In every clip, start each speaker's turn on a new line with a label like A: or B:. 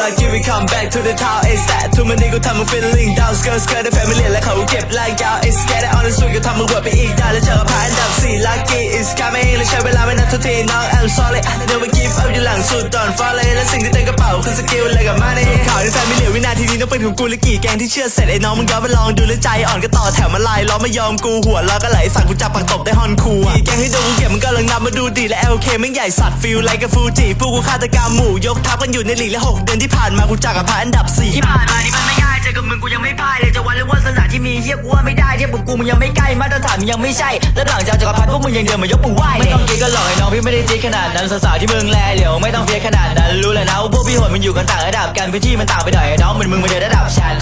A: Like you we come back to the town It's that ทุกมันนี้กูทำมึง feeling down skirt skirt ได้แฟมิเลียและเขาเก็บลายยาว It's get it on the street ก็ทำมึงเวิร์ดไปอีกได้แล้วเจอกับพายอันดับสี่ lucky is coming และใช้เวลาไม่นานทุกทีน้อง I'm sorry I never give up อยู่หลังสุดตอนฟ้าเลยและสิ่งที่เต็มกระเป๋าคือสกิลอะไรกับมาในข่าวในแฟมิเลียวินาที นี้ต้องเป็นของกูและกี่แกงที่เชื่อเสร็จไอ้น้องมึงย้อนไปลองดูแล้วใจอ่อนก็ต่อแถวมาลายล้อไม่ยอมกูหัวล้อก็ไหลสั่งกูจับปักตบได้ฮอนคูอะกี่แกงให้ดูกูเก็บมันก็ลังนับมาดูดีและเอลเคไม่งใหญ่สัตว์ฟิลไลกับฟูจิพวกกูฆาตกรรมหมู่ยกทัพกันอยู่ในหลีกและหกเดือนที่ผ่านมากูจักกับพาอันดับสี่
B: ที่ผ่านมานี่มันไม่ง่ายเจอ กูยังไม่พ่ายเลยจะวันหรือว่าสถานที่มีเฮียกูว่าไม่ได้เทียบกับกูมึงยังไม่ใกล้มาตรฐานมึงยังไม่ใช่ แล้วหลังจากจักรพรรดิพวกมึงยังเดินมายกมือไหว้ไม่ต้องคิดกันหรอกไอ้น้องพี่ไม่ได้จีขนาดนั้นสาวๆที่มึงแลเหลียวไม่ต้องเฟียขนาดนั้นรู้เลยนะว่าพวกพี่โหดมันอยู่กันต่างระดับกันพื้นที่มันต่างไปหน่อยไอ้น้องเหมือนมึงมาเดินระดับฉัน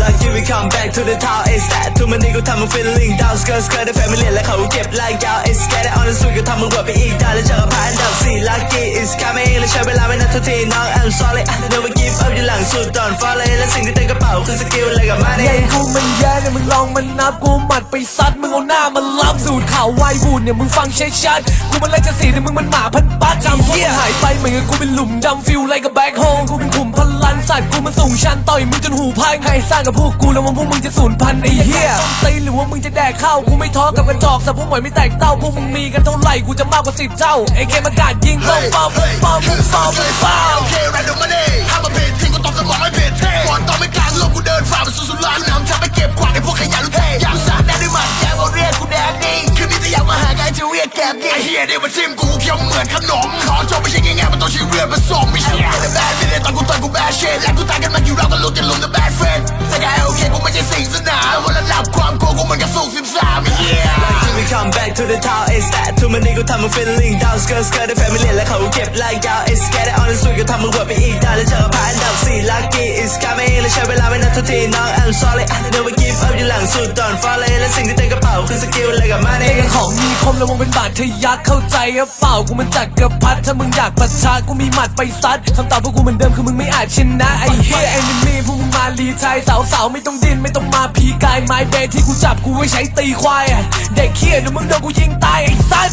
A: Like you we come back to the town It's that ทุกมันนี้กูทำมึง feeling down skirt skirt ได้แฟมิเลียและเขาเก็บลายยาว It's get it on the street ก็ทำมึงเวิร์ดไปอีกได้แล้วจอกับพายอันดับสี่ lucky is coming ใช้เวลาไม่นานทุกทีน้อง I'm sorry I never give up อยู่หลังสุดตอนฟ้าเลยและสิ่งที่เต็มกระเป๋าคือสกิลอะไรกับมา
C: ให
A: เนี่
C: ญ่
A: ย
C: กูมันแย่เนี่ยมึงลองมันนับกูหมัดไปซัดมึงเอาหน้ามันรับสูตรข่าวไวบูดเนี่ยมึงฟังชัดชัดๆกูมันไล่จะสีแต่มึงมันหมาพันปัดจำพวกมึงหายไปเหมือนกับกูเป็นหลุมดำฟิลไล่กับแบ็คโฮกูเป็นขุมพลันสัตว์กูมันสูงชันต่อยมึงจนหูพังใครสร้างกับพวกกูแล้วว่าพวกมึงจะสูญพันธุ์ไอ้เหี้ยต้นตีนหรือว่ามึงจะแดกข้าวกูไม่ท้อกับกระจอกแต่พวกหมวยไม่แตกเต้าพวกมึงมีกันเท่าไหร่กูจะมากกว่าสิบเท่าไอ้เกมอากาศยิงเข้าเป้าเป้าเป้าเป้าเป้า
D: โอเคแรนดอมมาเน่ห้ามมาเพจทิ้งกูตอบสมองให้เพจเท่ก่อนตอนไม่กลางโลกกูเดินฝ่าไปสู่สุรานนำทางไปเก็บกวาดไอ้พวกขยันรู้เท่อยากสาดแดนด้วยหมัดอยากเอาเรียกกูแดนนี่คืนนี้จะอยากมาหาไงจะเรียกแกบนี่ไอ้เฮียเดี๋ยวมาจิ้มกูเคี้ยวเหมือนขนมขอจบไม่ใช่ง่ายๆมันต้องใช้เรือผสมไม่ใช่แค่แบดไม่ได้ตอนกูต่อยกูแบดเชนและกูตายกันมากี่รอบก็รู้กันลุม the bad friend แต่ไงโอเคกูไม่ใช่สิ่งสนามวันละลั บความโกงกูเหมือนกับสูงสิบสามเฮีย
A: Like you we come back to the town It's that ทุกมันนี้กูทำมึง feeling down skirt skirt ได้แฟมิเลียและเขาเก็บลายยาว It's get it on the street ก็ทำมึงเวิร์ดไปอีกได้แล้วเจอกับพายอันดับสี่ lucky is coming และใช้เวลาไม่นานทุกทีน้อง I'm sorry I never give up อยู่หลังสุดตอนฟ้าเลยและสิ่งที่เต็มกระเป๋าคือสกิลอะไรกับมา
C: เอ
A: เนี่ย
C: งของมีคมระวังเป็นบาดทะยักเข้าใจหรือเปล่ากูมันจักกระพัดถ้ามึงอยากประชากูมีหมัดไปซัดคำตอบพวกกูเหมือนเดิมคือมึงไม่อาจชนะ มึงมายสาวสาวๆไม่ต้องดิ้นไม่ต้องมาพีกายไม้เบที่กูจับกูไว้ใช้ตีควายเด็กเคียดี๋ยวมึงโดนกูยิงตายไอ้สัส